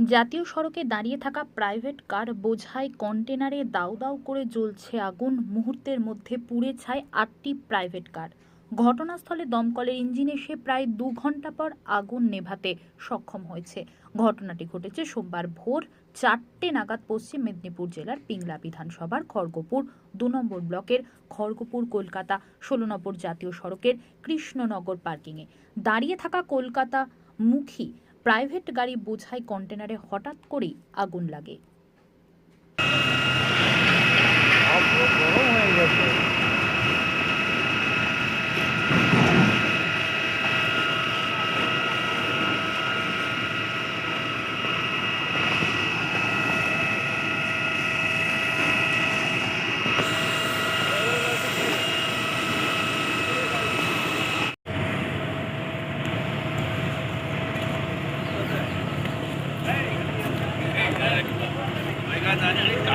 জাতীয় সড়কে দাঁড়িয়ে থাকা প্রাইভেট কার বোঝাই কন্টেনারে দাউ দাউ করে জ্বলছে আগুন। মুহূর্তের মধ্যে পুড়ে ছায় আটটি প্রাইভেট কার। ঘটনাস্থলে দমকলের ইঞ্জিন এসে প্রায় দু ঘণ্টা পর আগুন নেভাতে সক্ষম হয়েছে। ঘটনাটি ঘটেছে সোমবার ভোর চারটে নাগাদ পশ্চিম মেদিনীপুর জেলার পিংলা বিধানসভার খড়গপুর দু নম্বর ব্লকের খড়গপুর কলকাতা ষোলো নম্বর জাতীয় সড়কের কৃষ্ণনগর পার্কিংয়ে। দাঁড়িয়ে থাকা কলকাতা মুখী প্রাইভেট গাড়ি বোঝাই কন্টেনারে হঠাৎ করেই আগুন লাগে।